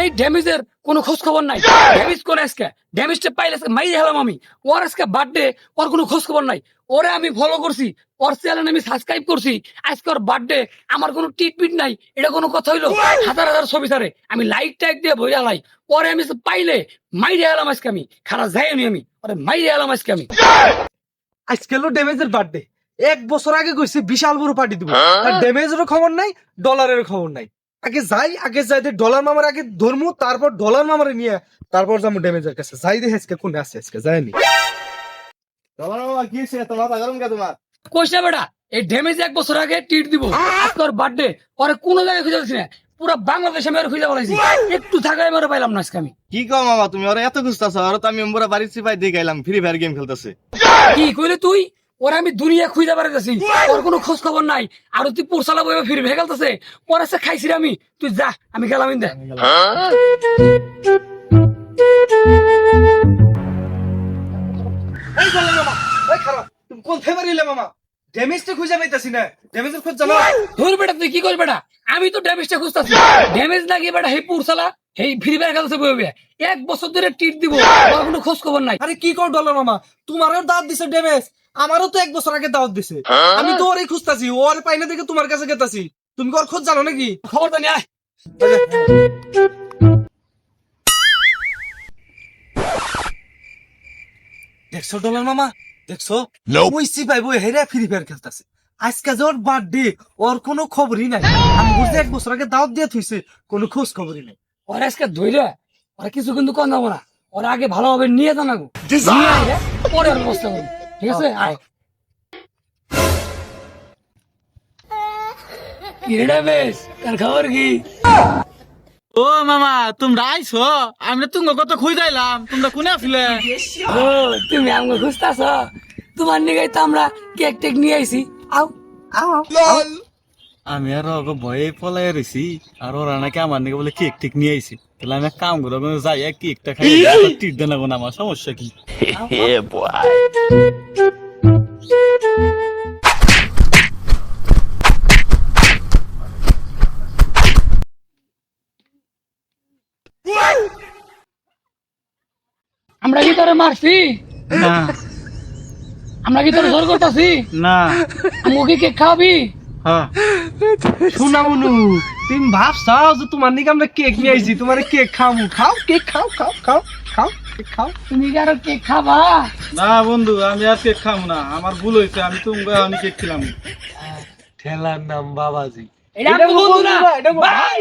এই ড্যামেজের কোনো খোঁজ খবর নাই ড্যামেজ কোন আজকে। ড্যামেজটা পাইলে আজকে মাইরে হেলাম আমি। ওর আজকে বার্থডে ওর কোনো খোঁজ খবর নাই। ওরে আমি ফলো করছি ওর চ্যানেল আমি সাবস্ক্রাইব করছি। আজকে ওর বার্থডে আমার কোনো টিটপিট নাই। এটা কোনো কথা হইল? হাজার হাজার ছবি সারে আমি লাইট টাইট দিয়ে বইরা লাই। পরে আমি পাইলে মাইরে হেলাম আজকে আমি। খারাপ যাইনি আমি। ওরে মাইরে হেলাম আজকে আমি। আজকে হলো ড্যামেজের বার্থডে এক বছর আগে কইছে বিশাল বড় পার্টি দিব। আর ড্যামেজেরও খবর নাই ডলারের খবর নাই। আগে যাই আগে যাই দে ডলার মামার আগে ধরমু তারপর ডলার মামারে নিয়ে তারপর যাব ড্যামেজের কাছে। যাই দে আজকে কোনে আছে আজকে যায়নি। তোমার বাবা কি সে তোমার গরম কে তোমার? কইছে বেটা এই ড্যামেজ এক বছর আগে টিট দিব। আজকে ওর বার্থডে পরে কোনো জায়গায় খুঁজে পাচ্ছি না। পুরো বাংলাদেশে আমি খুঁজে পালাইছি। একটু থাকায় মেরে পাইলাম না আজকে আমি। কি কও মামা তুমি? ওরা এত খুঁজতাছ আর তো আমি ওরা বাড়ির সিপাই দিয়ে গেলাম ফ্রি ফায়ার গেম খেলতেছে। কি কইলে তুই? ওরা আমি দুনিয়া খুঁজে পারাইতেছি ওর কোনো খোঁজ খবর নাই। আর তুই পোরসালা বইবে ফিরে ভেগালতেছে পরে সে খাইছি আমি। তুই যা আমি গেলাম ইন্দে। এই ডলার মামা এই খারাপ। তুমি কোন ফেভার ইলে মামা? ড্যামেজটা খুঁজে পাইতাছি না। ড্যামেজের খোঁজ জানো? ধর বেটা তুই কি করবি বেটা? আমি তো ড্যামেজটা খুঁজতেছি। ড্যামেজ না গিয়ে বেটা হে পোরসালা এই ফ্রি ফায়ার খেলতেছে বইবে এক বছর ধরে টিট দিব ওর কোনো খোঁজ খবর নাই। আরে কি কর ডলার মামা? তোমারও দাওয়াত দিছে ড্যামেজ আমারও তো এক বছর আগে দাওয়াত দিছে। আমি তো ওরই খুঁজতাছি ওর পাই না দেখে তোমার কাছে গেতাছি। তুমি কি ওর খোঁজ জানো নাকি? খবর জানি আয়। দেখছ ডলার মামা? দেখছ? ওই সিপাই বই হেরে ফ্রি ফায়ার খেলতেছে। আজকে যে ওর বার্থডে ওর কোনো খবরই নাই। আমি বুঝতে এক বছর আগে দাওয়াত দিয়ে থইছে কোনো খোঁজ খবরই নাই। ওরা আজকে ধৈর্য ওরা কিছু কিন্তু কম যাব না ওরা আগে ভালোভাবে নিয়ে জানাব। পরে ওর ব্যবস্থা করব। ঠিক আছে আয় কি রে বেশ কার খবর কি ও মামা তোমরা আইছো? আমরা তুমি কত খুঁজ যাইলাম তোমরা কোনে আসলে? ও তুমি আমাকে খুঁজতাছ? তোমার নিয়ে তো আমরা কেক টেক নিয়ে আইছি। আও আও। আমি আর ভয়ে পলাই রয়েছি আর ওরা নাকি আমার নাকি বলে কেক টেক নিয়ে আইছি। তাহলে আমি এক কাম করব যাই এক কেকটা খাই টিট দেন না আমার সমস্যা কি? আমরা কি তোরে মারছি? না। আমরা কি তোরে জোর করতেছি? না। আমাকে কেক খাবি হ্যাঁ। শোনা মনু তুমি ভাবছাও যে তোমার নিকে আমরা কেক নিয়ে আইছি তোমার কেক খাব খাও কেক খাও খাও খাও খাও কেক খাও। তুমি কি আরও কেক খাবা? না বন্ধু আমি আর কেক খাম না। আমার ভুল হয়েছে আমি তুমি আমি কেক খেলাম। ঠেলার নাম বাবাজি। এটা এটা বন্ধু না। এটা ভাই